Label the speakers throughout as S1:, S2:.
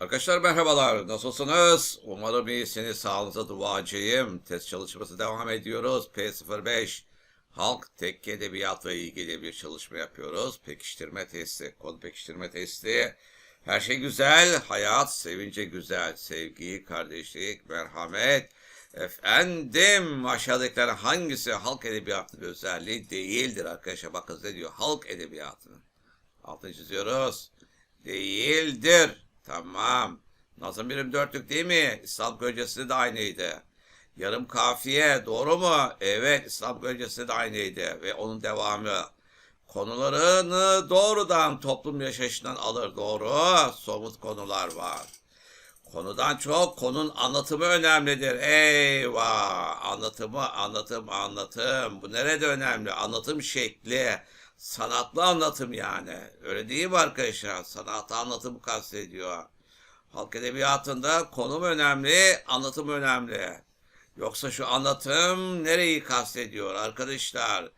S1: Arkadaşlar merhabalar. Nasılsınız? Umarım iyisiniz. Sağlığınıza duacıyım. Test çalışması devam ediyoruz. P05 Halk Tekke Edebiyatla ilgili bir çalışma yapıyoruz. Pekiştirme testi. Konu pekiştirme testi. Her şey güzel. Hayat sevince güzel. Sevgi, kardeşlik, merhamet. Efendim aşağıdakilerden hangisi halk edebiyatının özelliği değildir arkadaşlar. Bakın ne diyor. Halk edebiyatının. Altını çiziyoruz. Değildir. Tamam. Nazım birim dörtlük değil mi? İslam öncesinde de aynıydı. Yarım kafiye doğru mu? Evet İslam öncesinde de aynıydı. Ve onun devamı. Konularını doğrudan toplum yaşayışından alır. Doğru. Somut konular var. Konudan çok konunun anlatımı önemlidir. Eyvah! Anlatımı, anlatım, anlatım. Bu nerede önemli? Anlatım şekli. Sanatlı anlatım yani. Öyle değil mi arkadaşlar? Sanatlı anlatımı kastediyor. Halk edebiyatında konum önemli, anlatım önemli. Yoksa şu anlatım nereyi kastediyor arkadaşlar?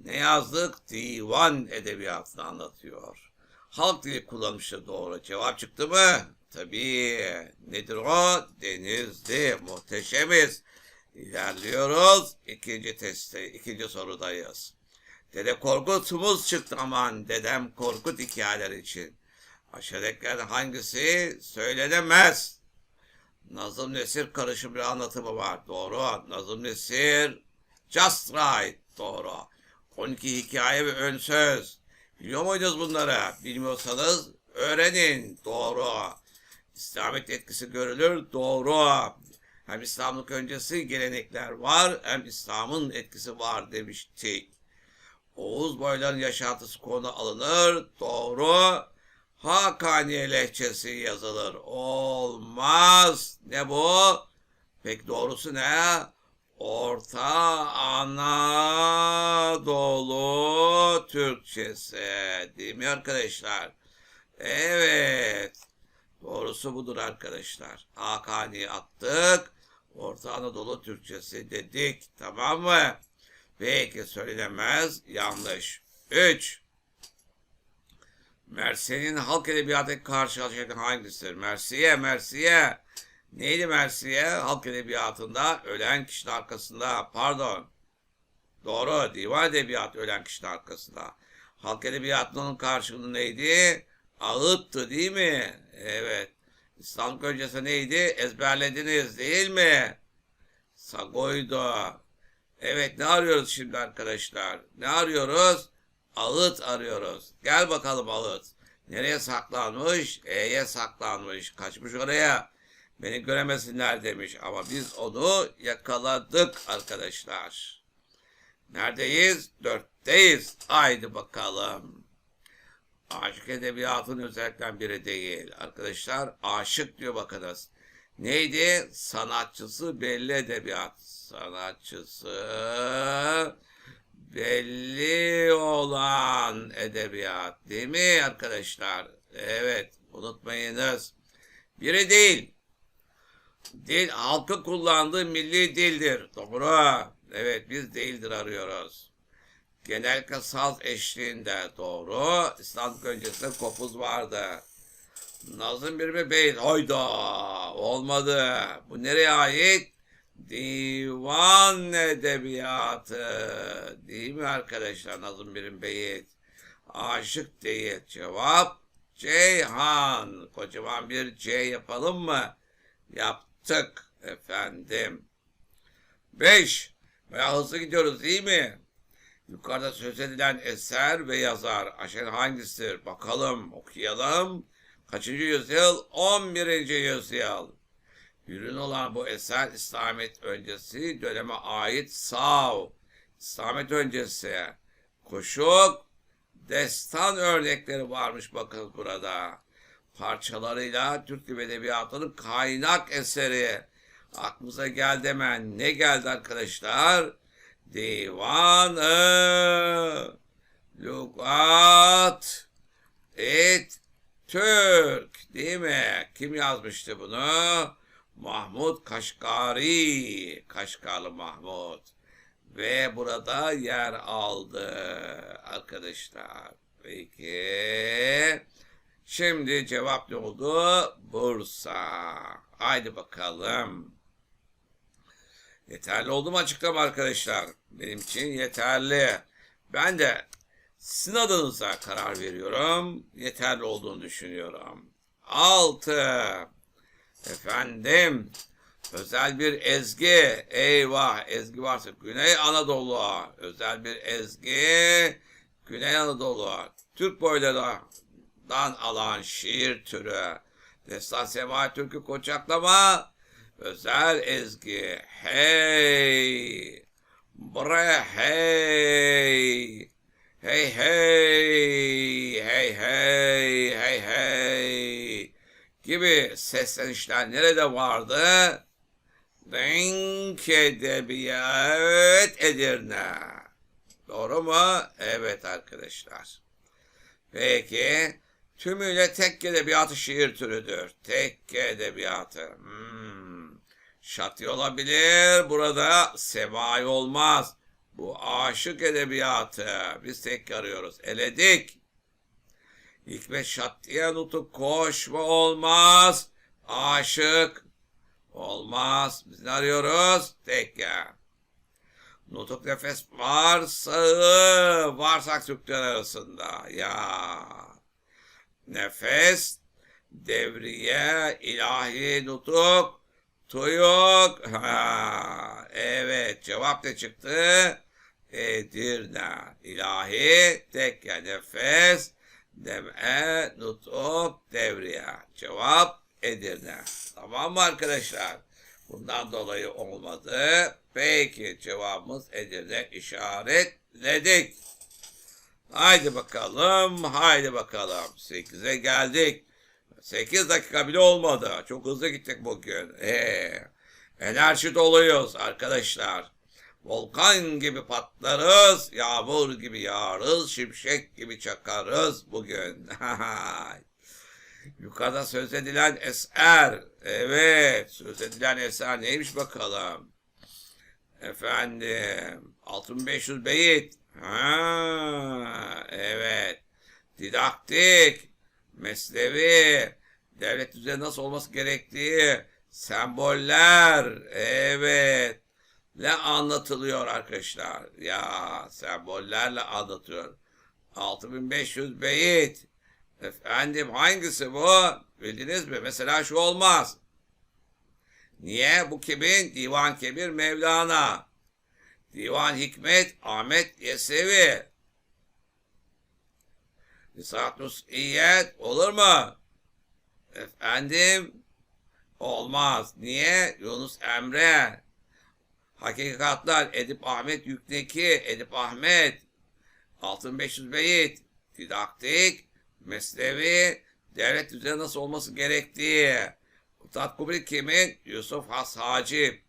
S1: Ne yazdık? Divan edebiyatını anlatıyor. Halk dili kullanmıştı doğru. Cevap çıktı mı? Tabii. Nedir o? Denizli. Muhteşemiz. İlerliyoruz. İkinci testte, ikinci sorudayız. Dede Korkut'umuz çıktı aman dedem Korkut hikayeler için. Aşağıdakilerden hangisi söylenemez? Nazım Nesir karışım bir anlatımı var. Doğru. Nazım Nesir just right. Doğru. 12 hikaye ve ön söz. Biliyor muydunuz bunları? Bilmiyorsanız öğrenin. Doğru. İslamiyet etkisi görülür. Doğru. Hem İslamlık öncesi gelenekler var hem İslam'ın etkisi var demiştik. Oğuz boyların yaşantısı konu alınır. Doğru. Hakaniye lehçesi yazılır. Olmaz. Ne bu? Peki doğrusu ne? Orta Anadolu Türkçesi. Değil mi arkadaşlar? Evet. Doğrusu budur arkadaşlar. Hakani'yi attık. Orta Anadolu Türkçesi dedik. Tamam mı? Peki söylenemez. Yanlış. 3. Mersin'in halk edebiyatı karşılaşacak hangisidir? Mersiye, Mersiye. Neydi Mersiye? Halk edebiyatında ölen kişinin arkasında. Pardon. Doğru. Divan edebiyatı ölen kişinin arkasında. Halk edebiyatının karşılığı neydi? Ağıttı değil mi? Evet. İslamlık öncesi neydi? Ezberlediniz değil mi? Sagoydu. Evet ne arıyoruz şimdi arkadaşlar? Ne arıyoruz? Ağıt arıyoruz. Gel bakalım ağıt. Nereye saklanmış? E'ye saklanmış. Kaçmış oraya. Beni göremesinler demiş. Ama biz onu yakaladık arkadaşlar. Neredeyiz? Dörtteyiz. Haydi bakalım. Aşık edebiyatın özellikten biri değil. Arkadaşlar aşık diyor bakınız. Neydi? Sanatçısı belli edebiyat. Sanatçısı belli olan edebiyat. Değil mi arkadaşlar? Evet. Unutmayınız. Biri değil. Dil halkı kullandığı milli dildir. Doğru. Evet biz değildir arıyoruz. Genellikle saz eşliğinde doğru. İslamlık öncesinde kopuz vardı. Nazım bir beyt? Hayda olmadı. Bu nereye ait? Divan edebiyatı. Değil mi arkadaşlar Nazım Birim Beyit? Aşık değil. Cevap Ceyhan. Kocaman bir C yapalım mı? Yaptık efendim. Beş. Bayağı hızlı gidiyoruz değil mi? Yukarıda söz edilen eser ve yazar aşağı hangisidir? Bakalım okuyalım. Kaçıncı yüzyıl? 11. yüzyıl. Ürün olan bu eser İslamiyet öncesi döneme ait sav, İslamiyet öncesi, kuşuk, destan örnekleri varmış bakın burada. Parçalarıyla Türk Dil Edebiyatı'nın kaynak eseri. Aklımıza geldi hemen. Ne geldi arkadaşlar? Divanı Et Türk değil mi? Kim yazmıştı bunu? Mahmut Kaşgari. Kaşgarlı Mahmut. Ve burada yer aldı arkadaşlar. Peki. Şimdi cevap ne oldu? Bursa. Haydi bakalım. Yeterli oldu mu açıklama arkadaşlar? Benim için yeterli. Ben de sizin adınıza karar veriyorum. Yeterli olduğunu düşünüyorum. 6. Efendim. Özel bir ezgi. Eyvah ezgi varsa Güney Anadolu. Özel bir ezgi. Güney Anadolu. Türk boylarından alan şiir türü. Destan Sema Türk'ü koçaklama. Özel ezgi. Hey. Bre hey. Hey hey. Hey hey. Hey hey. Gibi seslenişler nerede vardı? Denk edebiyat Edirne. Doğru mu? Evet arkadaşlar. Peki. Tümüyle tek edebiyatı şiir türüdür. Tek edebiyatı. Hmm. Şati olabilir. Burada semai olmaz. Bu aşık edebiyatı. Biz tek arıyoruz. Eledik. Hikmet Şattiye nutuk koşma olmaz. Aşık olmaz. Biz ne arıyoruz? Tekke. Nutuk nefes varsa varsak Türkler arasında. Ya. Nefes, devriye, ilahi nutuk, tuyuk. Ha, evet cevap ne çıktı? Edirne. İlahi, tekke, nefes, Dem'e, nutuk, devriye. Cevap Edirne. Tamam mı arkadaşlar? Bundan dolayı olmadı. Peki cevabımız Edirne işaretledik. Haydi bakalım, haydi bakalım. 8'e geldik. 8 dakika bile olmadı. Çok hızlı gittik bugün. Ee, enerji doluyuz arkadaşlar. Volkan gibi patlarız, yağmur gibi yağarız, şimşek gibi çakarız bugün. Yukarıda söz edilen eser. Evet, söz edilen eser neymiş bakalım. Efendim, 6500 beyit. Ha, evet. Didaktik, meslevi, devlet düzeni nasıl olması gerektiği, semboller, evet ne anlatılıyor arkadaşlar. Ya sembollerle anlatıyor. 6500 beyit. Efendim hangisi bu? Bildiniz mi? Mesela şu olmaz. Niye? Bu kimin? Divan Kebir Mevlana. Divan Hikmet Ahmet Yesevi. Risat Nus'iyet olur mu? Efendim? Olmaz. Niye? Yunus Emre. Hakikatlar Edip Ahmet Yükneki, Edip Ahmet, 6500 beyit, didaktik, meslevi, devlet düzeni nasıl olması gerektiği. Kutat Kubri kimin? Yusuf Has Hacip.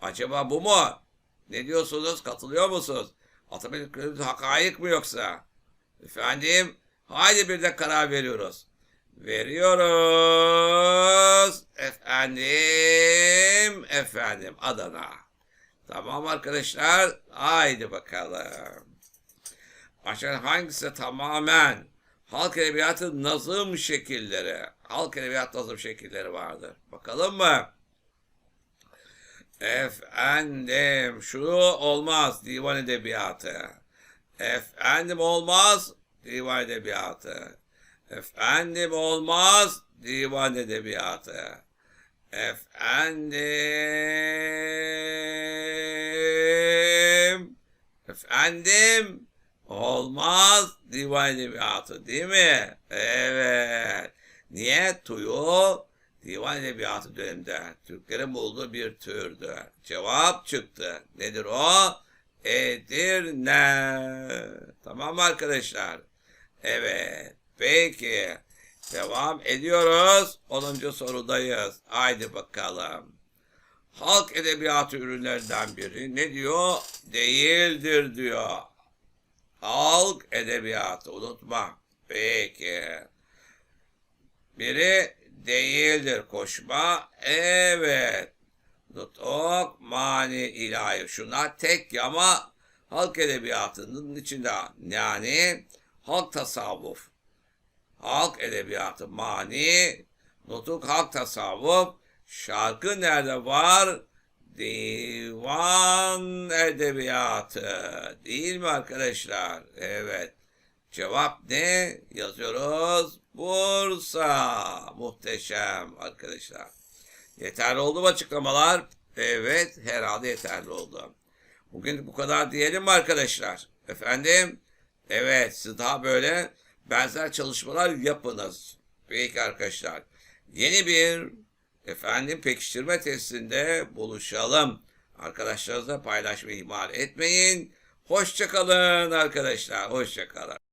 S1: Acaba bu mu? Ne diyorsunuz? Katılıyor musunuz? Atatürk'ün hakaik mı yoksa? Efendim, haydi bir de karar veriyoruz. Veriyoruz. Efendim, efendim Adana. Tamam arkadaşlar. Haydi bakalım. Aşağı hangisi tamamen halk edebiyatı nazım şekilleri. Halk edebiyat nazım şekilleri vardır. Bakalım mı? Efendim şu olmaz divan edebiyatı. Efendim olmaz divan edebiyatı. Efendim olmaz divan edebiyatı. Efendim. Efendim. Olmaz divan edebiyatı değil mi? Evet. Niye? Tuyu divan edebiyatı döneminde Türklerin bulduğu bir türdü. Cevap çıktı. Nedir o? Edirne. Tamam arkadaşlar? Evet. Peki. Devam ediyoruz. 10. sorudayız. Haydi bakalım. Halk edebiyatı ürünlerinden biri ne diyor? Değildir diyor. Halk edebiyatı unutma. Peki. Biri değildir koşma. Evet. Nutuk, mani, ilahi. Şunlar tek ama halk edebiyatının içinde. Yani halk tasavvuf. Halk edebiyatı mani, nutuk halk tasavvuf, şarkı nerede var? Divan edebiyatı. Değil mi arkadaşlar? Evet. Cevap ne? Yazıyoruz. Bursa. Muhteşem arkadaşlar. Yeterli oldu mu açıklamalar? Evet, herhalde yeterli oldu. Bugün bu kadar diyelim mi arkadaşlar? Efendim? Evet, siz daha böyle benzer çalışmalar yapınız. Peki arkadaşlar. Yeni bir efendim pekiştirme testinde buluşalım. Arkadaşlarınızla paylaşmayı ihmal etmeyin. Hoşçakalın arkadaşlar. Hoşçakalın.